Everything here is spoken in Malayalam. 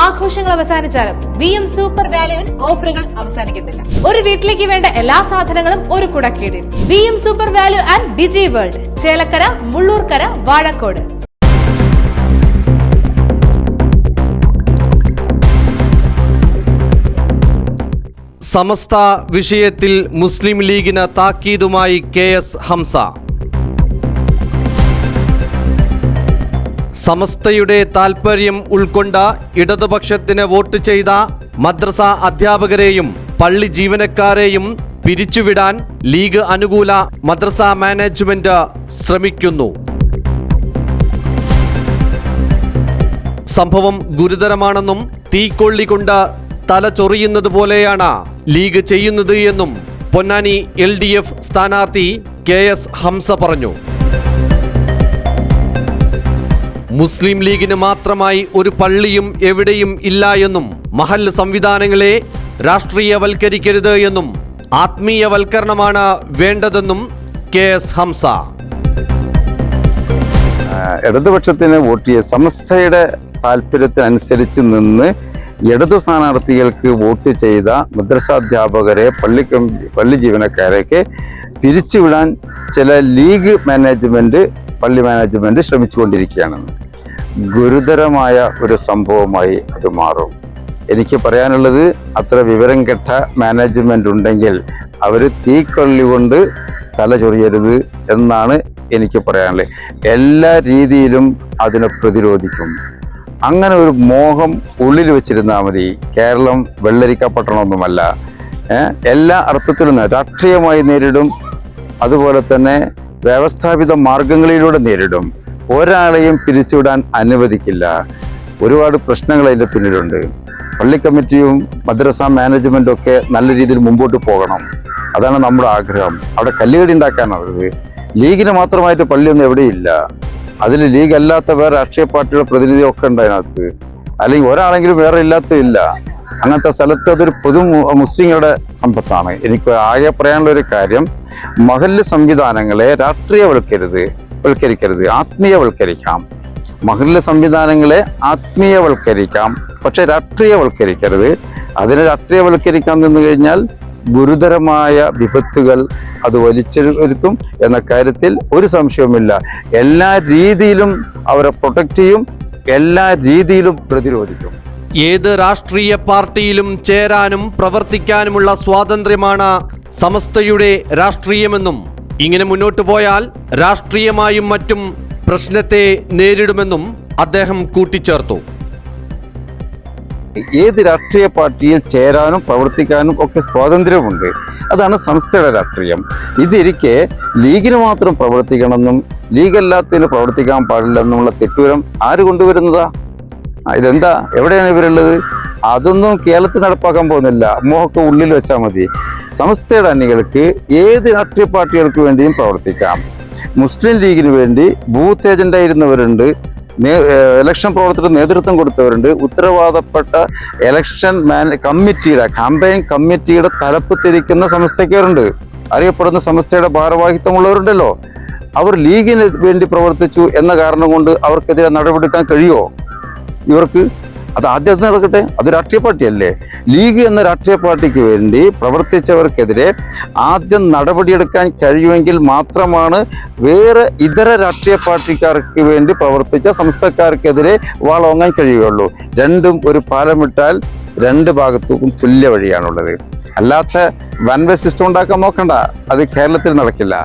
ആഘോഷങ്ങൾ അവസാനിച്ചാലും വി എം സൂപ്പർ വാല്യുവിൽ ഓഫറുകൾ അവസാനിക്കുന്നില്ല ഒരു വീട്ടിലേക്ക് വേണ്ട എല്ലാ സാധനങ്ങളും ഒരു കുടക്കീടിൽ. V M super value and digi world Chelakkara Mullurkara Vazhakkode. സമസ്ത വിഷയത്തിൽ മുസ്ലിം ലീഗിന് താക്കീതുമായി കെ എസ് ഹംസ. സമസ്തയുടെ താൽപ്പര്യം ഉൾക്കൊണ്ട ഇടതുപക്ഷത്തിന് വോട്ട് ചെയ്ത മദ്രസ അധ്യാപകരെയും പള്ളി ജീവനക്കാരെയും പിരിച്ചുവിടാൻ ലീഗ് അനുകൂല മദ്രസ മാനേജ്മെന്റ് ശ്രമിക്കുന്നു. സംഭവം ഗുരുതരമാണെന്നും തീക്കൊള്ളികൊണ്ട് തല ചൊറിയുന്നത് പോലെയാണ് ലീഗ് ചെയ്യുന്നത് എന്നും പൊന്നാനി എൽ ഡി എഫ് സ്ഥാനാർത്ഥി കെ എസ് ഹംസ പറഞ്ഞു. മുസ്ലിം ലീഗിന് മാത്രമായി ഒരു പള്ളിയും എവിടെയും ഇല്ല എന്നും മഹൽ സംവിധാനങ്ങളെ രാഷ്ട്രീയവൽക്കരിക്കരുത് എന്നും ആത്മീയവൽക്കരണമാണ് വേണ്ടതെന്നും കെ എസ് ഹംസ. ഇടതുപക്ഷത്തിന് വോട്ട് ചെയ്യ സമസ്തയുടെ താല്പര്യത്തിനനുസരിച്ച് നിന്ന് ഇടതു സ്ഥാനാർത്ഥികൾക്ക് വോട്ട് ചെയ്ത മദ്രസാധ്യാപകരെ പള്ളി പള്ളി ജീവനക്കാരെയൊക്കെ പിരിച്ചുവിടാൻ ചില ലീഗ് മാനേജ്മെന്റ് പള്ളി മാനേജ്മെന്റ് ശ്രമിച്ചുകൊണ്ടിരിക്കുകയാണ്. ഗുരുതരമായ ഒരു സംഭവമായി അത് മാറും. എനിക്ക് പറയാനുള്ളത് അത്ര വിവരം കെട്ട മാനേജ്മെന്റ് ഉണ്ടെങ്കിൽ അവർ തീക്കൊള്ളി കൊണ്ട് തല ചൊറിയരുത് എന്നാണ് എനിക്ക് പറയാനുള്ളത്. എല്ലാ രീതിയിലും അതിനെ പ്രതിരോധിക്കും. അങ്ങനെ ഒരു മോഹം ഉള്ളിൽ വെച്ചിരുന്നാൽ മതി. കേരളം വെള്ളരിക്ക പട്ടണമൊന്നുമല്ല എല്ലാ അർത്ഥത്തിലും രാഷ്ട്രീയമായി നേരിടും. അതുപോലെ തന്നെ വ്യവസ്ഥാപിത മാർഗങ്ങളിലൂടെ നേരിടും. ഒരാളെയും പിരിച്ചുവിടാൻ അനുവദിക്കില്ല. ഒരുപാട് പ്രശ്നങ്ങൾ അതിന്റെ പിന്നിലുണ്ട്. പള്ളി കമ്മിറ്റിയും മദ്രസ മാനേജ്മെന്റും ഒക്കെ നല്ല രീതിയിൽ മുമ്പോട്ട് പോകണം. അതാണ് നമ്മുടെ ആഗ്രഹം. അവിടെ കല്ലുകടി ഉണ്ടാക്കാനാണത്. ലീഗിന് മാത്രമായിട്ട് പള്ളിയൊന്നും എവിടെയില്ല. അതിൽ ലീഗ് അല്ലാത്ത വേറെ രാഷ്ട്രീയ പാർട്ടിയുടെ പ്രതിനിധിയൊക്കെ ഉണ്ട് അതിനകത്ത്. അല്ലെങ്കിൽ ഒരാളെങ്കിലും വേറെ ഇല്ലാത്തതില്ല അങ്ങനത്തെ സ്ഥലത്ത് അതൊരു പൊതു മുസ്ലിങ്ങളുടെ സമ്പത്താണ്. എനിക്ക് ആകെ പറയാനുള്ള ഒരു കാര്യം മഹല്ല് സംവിധാനങ്ങളെ രാഷ്ട്രീയവൽക്കരുത്. വൽക്കരിക്കരുത് ആത്മീയവൽക്കരിക്കാം. മഹല്ല സംവിധാനങ്ങളെ ആത്മീയവൽക്കരിക്കാം. പക്ഷെ രാഷ്ട്രീയവൽക്കരിക്കരുത്. അതിനെ രാഷ്ട്രീയവൽക്കരിക്കാൻ നിന്ന് കഴിഞ്ഞാൽ ഗുരുതരമായ വിപത്തുകൾ അത് വലിച്ചെടുത്തും എന്ന കാര്യത്തിൽ ഒരു സംശയവുമില്ല. എല്ലാ രീതിയിലും അവരെ പ്രൊട്ടക്റ്റ് ചെയ്യും. എല്ലാ രീതിയിലും പ്രതിരോധിക്കും. ഏത് രാഷ്ട്രീയ പാർട്ടിയിലും ചേരാനും പ്രവർത്തിക്കാനുമുള്ള സ്വാതന്ത്ര്യമാണ് സമസ്തയുടെ രാഷ്ട്രീയമെന്നും ഇങ്ങനെ മുന്നോട്ടു പോയാൽ രാഷ്ട്രീയമായും മറ്റും പ്രശ്നത്തെ നേരിടുമെന്നും അദ്ദേഹം കൂട്ടിച്ചേർത്തു. ഏത് രാഷ്ട്രീയ പാർട്ടിയിൽ ചേരാനും പ്രവർത്തിക്കാനും ഒക്കെ സ്വാതന്ത്ര്യമുണ്ട്. അതാണ് സംസ്ഥയുടെ രാഷ്ട്രീയം. ഇതിരിക്കെ ലീഗിന് മാത്രം പ്രവർത്തിക്കണമെന്നും ലീഗ് അല്ലാത്തതിന് പ്രവർത്തിക്കാൻ പാടില്ലെന്നുള്ള തെറ്റുവരം ആര് കൊണ്ടുവരുന്നതാ? ഇതെന്താ? എവിടെയാണ് ഇവരുള്ളത്? അതൊന്നും കേരളത്തിൽ നടപ്പാക്കാൻ പോകുന്നില്ല. മോഹൊക്കെ ഉള്ളിൽ വെച്ചാൽ മതി. സംസ്ഥയുടെ അണികൾക്ക് ഏത് രാഷ്ട്രീയ പാർട്ടികൾക്ക് വേണ്ടിയും പ്രവർത്തിക്കാം. മുസ്ലിം ലീഗിന് വേണ്ടി ബൂത്ത് നേ- ഇലക്ഷൻ പ്രവർത്തനത്തിന് നേതൃത്വം കൊടുത്തവരുണ്ട്. ഉത്തരവാദപ്പെട്ട ഇലക്ഷൻ മാൻ കമ്മിറ്റിയുടെ കാമ്പയിൻ കമ്മിറ്റിയുടെ തലപ്പത്തിരിക്കുന്ന സമസ്തക്കാരുണ്ട് അറിയപ്പെടുന്ന സംസ്ഥയുടെ ഭാരവാഹിത്വമുള്ളവരുണ്ടല്ലോ. അവർ ലീഗിന് വേണ്ടി പ്രവർത്തിച്ചു എന്ന കാരണം കൊണ്ട് അവർക്കെതിരെ നടപടിയെടുക്കാൻ കഴിയുമോ? ഇവർക്ക് അത് ആദ്യം നടക്കട്ടെ? അത് രാഷ്ട്രീയ പാർട്ടിയല്ലേ? ലീഗ് എന്ന രാഷ്ട്രീയ പാർട്ടിക്ക് വേണ്ടി പ്രവർത്തിച്ചവർക്കെതിരെ ആദ്യം നടപടിയെടുക്കാൻ കഴിയുമെങ്കിൽ മാത്രമാണ് വേറെ ഇതര രാഷ്ട്രീയ പാർട്ടിക്കാർക്ക് വേണ്ടി പ്രവർത്തിച്ച സംസ്ഥക്കാർക്കെതിരെ വാളോങ്ങാൻ കഴിയുകയുള്ളൂ. രണ്ടും ഒരു പാലമിട്ടാൽ രണ്ട് ഭാഗത്തും തുല്യ വഴിയാണുള്ളത്. അല്ലാത്ത വൻ വേ സിസ്റ്റം ഉണ്ടാക്കാൻ നോക്കണ്ട. അത് കേരളത്തിൽ നടക്കില്ല.